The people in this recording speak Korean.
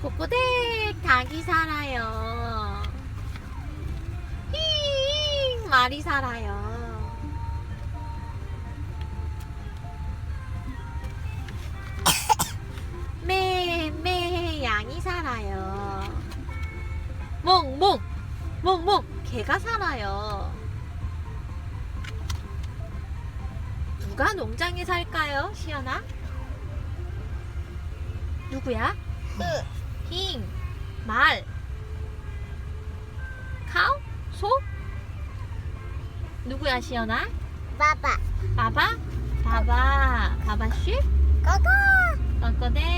꼬꼬댁 닭이 살아요. 힝 말이 살아요. 매, 매 양이 살아요. 몽, 몽 개가 살아요. 누가 농장에 살까요, 시연아? 누구야? 힝, 말, 카우, 소? 누구야, 시연아? 바바? 바바, 바바씨? 고고. 꼬꼬대, 꼬꼬 꼬꼬. 네.